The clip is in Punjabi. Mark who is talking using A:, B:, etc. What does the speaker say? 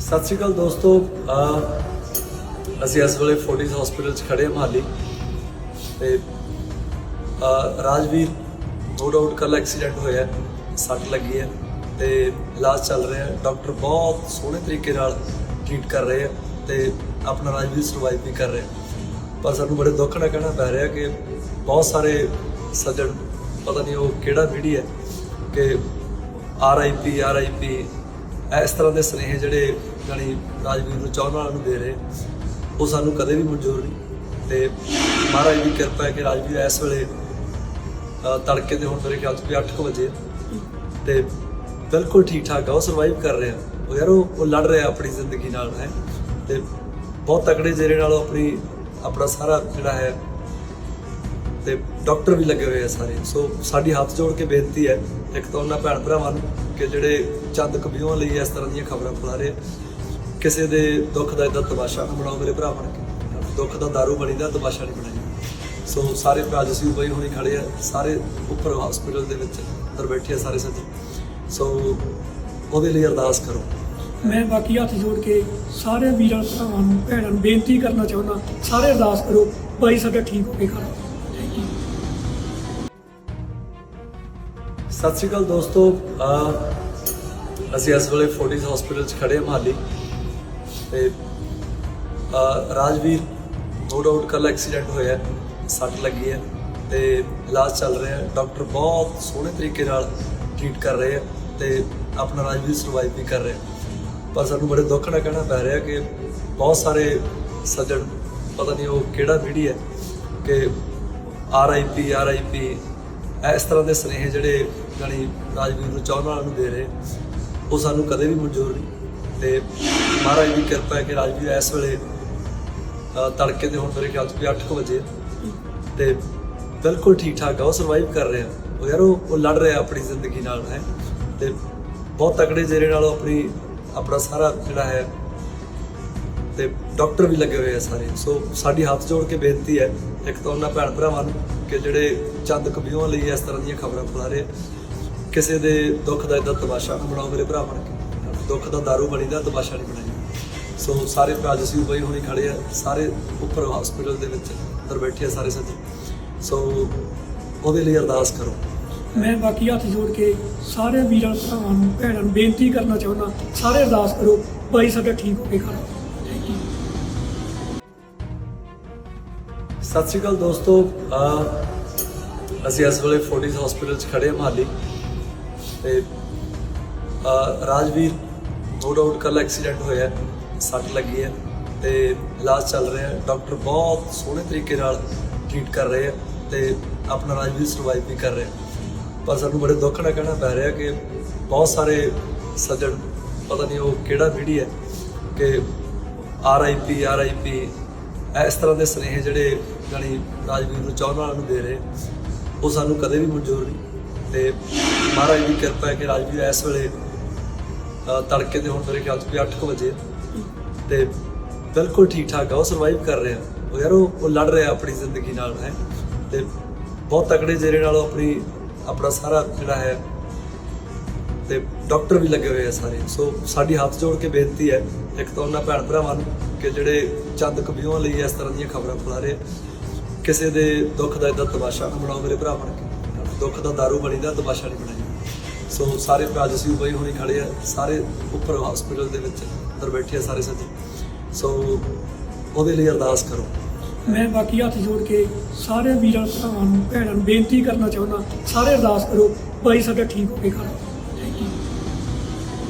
A: ਸਤਿ ਸ਼੍ਰੀ ਅਕਾਲ ਦੋਸਤੋ ਅਸੀਂ ਇਸ ਵੇਲੇ ਫੋਰਟਿਸ ਹਸਪੀਟਲ 'ਚ ਖੜੇ ਹਾਂ ਮਹਾਲੀ। ਤੇ ਰਾਜਵੀਰ ਨੋ ਡਾਊਟ ਕੱਲ ਐਕਸੀਡੈਂਟ ਹੋਇਆ ਸੱਟ ਲੱਗੀ ਹੈ ਤੇ ਇਲਾਜ ਚੱਲ ਰਿਹਾ ਹੈ। ਡਾਕਟਰ ਬਹੁਤ ਸੋਹਣੇ ਤਰੀਕੇ ਨਾਲ ਟ੍ਰੀਟ ਕਰ ਰਹੇ ਆ ਤੇ ਆਪਣਾ ਰਾਜਵੀਰ ਸਰਵਾਈਵ ਵੀ ਕਰ ਰਿਹਾ ਪਰ ਸਾਨੂੰ ਬੜੇ ਦੁੱਖ ਨਾਲ ਕਹਿਣਾ ਪੈ ਰਿਹਾ ਕਿ ਬਹੁਤ ਸਾਰੇ ਸੱਜਣ, ਪਤਾ ਨਹੀਂ ਉਹ ਕਿਹੜਾ ਪੀੜ੍ਹੀ ਹੈ ਕਿ R I P R I ਪੀ ਇਸ ਤਰ੍ਹਾਂ ਦੇ ਸੁਨੇਹੇ ਜਿਹੜੇ ਜਾਣੀ ਰਾਜਵੀਰ ਨੂੰ ਚਾਹਣ ਵਾਲਿਆਂ ਨੂੰ ਦੇ ਰਹੇ, ਉਹ ਸਾਨੂੰ ਕਦੇ ਵੀ ਮਨਜ਼ੂਰ ਨਹੀਂ। ਤੇ ਮਹਾਰਾਜ ਦੀ ਕਿਰਪਾ ਹੈ ਕਿ ਰਾਜਵੀਰ ਇਸ ਵੇਲੇ ਤੜਕੇ ਦੇ ਹੁਣ ਮੇਰੇ ਖਿਆਲ 'ਚ ਵੀ 8 ਵਜੇ ਤੇ ਬਿਲਕੁਲ ਠੀਕ ਠਾਕ ਆ, ਉਹ ਸਰਵਾਈਵ ਕਰ ਰਿਹਾ। ਉਹ ਯਾਰ ਉਹ ਲੜ ਰਿਹਾ ਆਪਣੀ ਜ਼ਿੰਦਗੀ ਨਾਲ, ਹੈ। ਤੇ ਬਹੁਤ ਤਕੜੇ ਜਿਹੜੇ ਨਾਲ ਆਪਣੀ, ਆਪਣਾ ਸਾਰਾ ਜਿਹੜਾ ਹੈ ਤੇ ਡਾਕਟਰ ਵੀ ਲੱਗੇ ਹੋਏ ਆ ਸਾਰੇ। ਸੋ ਸਾਡੀ ਹੱਥ ਜੋੜ ਕੇ ਬੇਨਤੀ ਹੈ, ਇੱਕ ਤਾਂ ਉਹਨਾਂ ਭੈਣ ਭਰਾਵਾਂ ਨੂੰ ਕਿ ਜਿਹੜੇ ਚੰਦ ਕਬੀਆਂ ਲਈ ਇਸ ਤਰ੍ਹਾਂ ਦੀਆਂ ਖਬਰਾਂ ਫੈਲਾ ਰਹੇ ਕਿਸੇ ਦੇ ਦੁੱਖ ਦਾ ਇਦਾਂ ਤਮਾਸ਼ਾ ਨਾ ਬਣਾਓ, ਮੇਰੇ ਭਰਾ ਬਣ ਕੇ। ਦੁੱਖ ਦਾ ਦਾਰੂ ਬਣੀਦਾ ਤਮਾਸ਼ਾ ਨਹੀਂ ਬਣਾਈ ਸੋ ਸਾਰੇ ਭਰਾ ਜਸੀ ਬਈ ਹੋਣੀ ਖੜੇ ਆ, ਸਾਰੇ ਉੱਪਰ ਹਸਪੀਟਲ ਦੇ ਵਿੱਚ ਅੰਦਰ ਬੈਠੇ ਆ ਸਾਰੇ ਸੱਜਣ। ਸੋ ਉਹਦੇ ਲਈ ਅਰਦਾਸ ਕਰੋ।
B: ਮੈਂ ਬਾਕੀ ਹੱਥ ਜੋੜ ਕੇ ਸਾਰੇ ਵੀਰਾਂ, ਭਰਾਵਾਂ ਨੂੰ, ਭੈਣਾਂ ਨੂੰ ਬੇਨਤੀ ਕਰਨਾ ਚਾਹੁੰਦਾ, ਸਾਰੇ ਅਰਦਾਸ ਕਰੋ, ਭਾਈ ਸਾਡਾ ਠੀਕ ਹੋ ਕੇ ਖੜਾ।
A: ਸਤਿ ਸ਼੍ਰੀ ਅਕਾਲ ਦੋਸਤੋ। ਅਸੀਂ ਇਸ ਵੇਲੇ ਫੋਰਟਿਸ ਹਸਪੀਟਲ 'ਚ ਖੜੇ ਹਾਂ ਮਹਾਲੀ। ਤੇ ਰਾਜਵੀਰ ਨੋ ਡਾਊਟ ਕੱਲ ਐਕਸੀਡੈਂਟ ਹੋਇਆ ਸੱਟ ਲੱਗੀ ਹੈ ਤੇ ਇਲਾਜ ਚੱਲ ਰਿਹਾ ਹੈ। ਡਾਕਟਰ ਬਹੁਤ ਸੋਹਣੇ ਤਰੀਕੇ ਨਾਲ ਟ੍ਰੀਟ ਕਰ ਰਹੇ ਆ ਤੇ ਆਪਣਾ ਰਾਜਵੀਰ ਸਰਵਾਈਵ ਵੀ ਕਰ ਰਿਹਾ ਪਰ ਸਾਨੂੰ ਬੜੇ ਦੁੱਖ ਨਾਲ ਕਹਿਣਾ ਪੈ ਰਿਹਾ ਕਿ ਬਹੁਤ ਸਾਰੇ ਸੱਜਣ, ਪਤਾ ਨਹੀਂ ਉਹ ਕਿਹੜਾ ਪੀੜ੍ਹੀ ਹੈ, ਕਿ R I P R I ਪੀ ਇਸ ਤਰ੍ਹਾਂ ਦੇ ਸੁਨੇਹੇ ਜਿਹੜੇ ਜਾਣੀ ਰਾਜਵੀਰ ਨੂੰ ਚਾਹਣ ਵਾਲਿਆਂ ਨੂੰ ਦੇ ਰਹੇ, ਉਹ ਸਾਨੂੰ ਕਦੇ ਵੀ ਮਨਜ਼ੂਰ ਨਹੀਂ। ਤੇ ਮਹਾਰਾਜ ਦੀ ਕਿਰਪਾ ਹੈ ਕਿ ਰਾਜਵੀਰ ਇਸ ਵੇਲੇ ਤੜਕੇ ਦੇ ਹੁਣ ਮੇਰੇ ਖਿਆਲ 'ਚ ਵੀ 8 ਵਜੇ ਤੇ ਬਿਲਕੁਲ ਠੀਕ ਠਾਕ ਆ, ਉਹ ਸਰਵਾਈਵ ਕਰ ਰਿਹਾ। ਉਹ ਯਾਰ, ਉਹ ਲੜ ਰਿਹਾ ਆਪਣੀ ਜ਼ਿੰਦਗੀ ਨਾਲ, ਹੈ। ਤੇ ਬਹੁਤ ਤਕੜੇ ਜਿਹੜੇ ਨਾਲ ਆਪਣੀ, ਆਪਣਾ ਸਾਰਾ ਜਿਹੜਾ ਹੈ ਤੇ ਡਾਕਟਰ ਵੀ ਲੱਗੇ ਹੋਏ ਆ ਸਾਰੇ। ਸੋ ਸਾਡੀ ਹੱਥ ਜੋੜ ਕੇ ਬੇਨਤੀ ਹੈ, ਇੱਕ ਤਾਂ ਉਹਨਾਂ ਭੈਣ ਭਰਾਵਾਂ ਨੂੰ ਕਿ ਜਿਹੜੇ ਚੰਦ ਕਬੀਆਂ ਲਈ ਇਸ ਤਰ੍ਹਾਂ ਦੀਆਂ ਖਬਰਾਂ ਫੈਲਾ ਰਹੇ, ਕਿਸੇ ਦੇ ਦੁੱਖ ਦਾ ਇਦਾਂ ਤਮਾਸ਼ਾ ਨਾ ਬਣਾਓ ਮੇਰੇ ਭਰਾ ਬਣ ਕੇ ਦੁੱਖ ਦਾ ਦਾਰੂ ਬਣੀਦਾ ਤਮਾਸ਼ਾ ਨਹੀਂ ਬਣਾਈ ਸੋ ਸਾਰੇ ਭਰਾ ਜਸੀ ਬਈ ਹੋਣੀ ਖੜੇ ਆ, ਸਾਰੇ ਉੱਪਰ ਹਸਪੀਟਲ ਦੇ ਵਿੱਚ ਅੰਦਰ ਬੈਠੇ ਆ ਸਾਰੇ ਸੱਜਣ। ਸੋ ਉਹਦੇ ਲਈ ਅਰਦਾਸ ਕਰੋ।
B: ਮੈਂ ਬਾਕੀ ਹੱਥ ਜੋੜ ਕੇ ਸਾਰੇ ਵੀਰਾਂ, ਭਰਾਵਾਂ ਨੂੰ, ਭੈਣਾਂ ਨੂੰ ਬੇਨਤੀ ਕਰਨਾ ਚਾਹੁੰਦਾ, ਸਾਰੇ ਅਰਦਾਸ ਕਰੋ ਭਾਈ ਸਾਡਾ ਠੀਕ ਹੋ ਕੇ ਘਰ
A: ਸਤਿ ਸ਼੍ਰੀ ਅਕਾਲ ਦੋਸਤੋ। ਅਸੀਂ ਇਸ ਵੇਲੇ ਫੋਰਟਿਸ ਹਸਪੀਟਲ 'ਚ ਖੜੇ ਹਾਂ ਮਹਾਲੀ। ਤੇ ਰਾਜਵੀਰ ਨੋ ਡਾਊਟ ਕੱਲ ਐਕਸੀਡੈਂਟ ਹੋਇਆ, ਸੱਟ ਲੱਗੀ ਹੈ। ਤੇ ਇਲਾਜ ਚੱਲ ਰਿਹਾ ਹੈ। ਡਾਕਟਰ ਬਹੁਤ ਸੋਹਣੇ ਤਰੀਕੇ ਨਾਲ ਟ੍ਰੀਟ ਕਰ ਰਹੇ ਆ ਤੇ ਆਪਣਾ ਰਾਜਵੀਰ ਸਰਵਾਈਵ ਵੀ ਕਰ ਰਿਹਾ ਪਰ ਸਾਨੂੰ ਬੜੇ ਦੁੱਖ ਨਾਲ ਕਹਿਣਾ ਪੈ ਰਿਹਾ ਕਿ ਬਹੁਤ ਸਾਰੇ ਸੱਜਣ, ਪਤਾ ਨਹੀਂ ਉਹ ਕਿਹੜਾ ਪੀੜ੍ਹੀ ਹੈ ਕਿ R I P R I ਪੀ ਇਸ ਤਰ੍ਹਾਂ ਦੇ ਸੁਨੇਹੇ ਜਿਹੜੇ ਜਾਣੀ ਰਾਜਵੀਰ ਨੂੰ ਚਾਹਣ ਵਾਲਿਆਂ ਨੂੰ ਦੇ ਰਹੇ ਉਹ ਸਾਨੂੰ ਕਦੇ ਵੀ ਮਨਜ਼ੂਰ ਨਹੀਂ। ਤੇ ਮਹਾਰਾਜ ਦੀ ਕਿਰਪਾ ਹੈ ਕਿ ਰਾਜਵੀਰ ਇਸ ਵੇਲੇ ਅ, ਤੜਕੇ ਦੇ ਹੁਣ ਮੇਰੇ ਖਿਆਲ 'ਚ ਵੀ 8 ਵਜੇ ਤੇ ਬਿਲਕੁਲ ਠੀਕ ਠਾਕ ਆ ਉਹ ਸਰਵਾਈਵ ਕਰ ਰਿਹਾ। ਉਹ ਯਾਰ ਉਹ ਲੜ ਰਿਹਾ ਆਪਣੀ ਜ਼ਿੰਦਗੀ ਨਾਲ ਹੈ। ਤੇ ਬਹੁਤ ਤਕੜੇ ਜਿਹੜੇ ਨਾਲ ਆਪਣੀ ਆਪਣਾ ਸਾਰਾ ਜਿਹੜਾ ਹੈ ਤੇ ਡਾਕਟਰ ਵੀ ਲੱਗੇ ਹੋਏ ਆ ਸਾਰੇ। ਸੋ ਸਾਡੀ ਹੱਥ ਜੋੜ ਕੇ ਬੇਨਤੀ ਹੈ, ਇੱਕ ਤਾਂ ਉਹਨਾਂ ਭੈਣ ਭਰਾਵਾਂ ਨੂੰ ਕਿ ਜਿਹੜੇ ਚੰਦ ਕਬੀਆਂ ਲਈ ਇਸ ਤਰ੍ਹਾਂ ਦੀਆਂ ਖਬਰਾਂ ਫੈਲਾ ਰਹੇ, ਕਿਸੇ ਦੇ ਦੁੱਖ ਦਾ ਇਦਾਂ ਤਮਾਸ਼ਾ ਨਾ ਬਣਾਓ ਮੇਰੇ ਭਰਾ ਬਣ ਕੇ। ਦੁੱਖ ਦਾ ਦਾਰੂ ਬਣੀਦਾ, ਤਮਾਸ਼ਾ ਨਹੀਂ ਬਣਾਈ ਸੋ ਸਾਰੇ ਭਰਾ ਜਸੀ ਬਈ ਹੋਣੀ ਖੜੇ ਆ, ਸਾਰੇ ਉੱਪਰ ਹਸਪੀਟਲ ਦੇ ਵਿੱਚ ਅੰਦਰ ਬੈਠੇ ਆ ਸਾਰੇ ਸੱਜਣ। ਸੋ ਉਹਦੇ ਲਈ ਅਰਦਾਸ ਕਰੋ।
B: ਮੈਂ ਬਾਕੀ ਹੱਥ ਜੋੜ ਕੇ ਸਾਰੇ ਵੀਰਾਂ ਭਰਾਵਾਂ ਨੂੰ, ਭੈਣਾਂ ਨੂੰ ਬੇਨਤੀ ਕਰਨਾ ਚਾਹੁੰਦਾ, ਸਾਰੇ ਅਰਦਾਸ ਕਰੋ ਭਾਈ ਸਾਡਾ ਠੀਕ ਹੋ ਕੇ ਖੜਾ।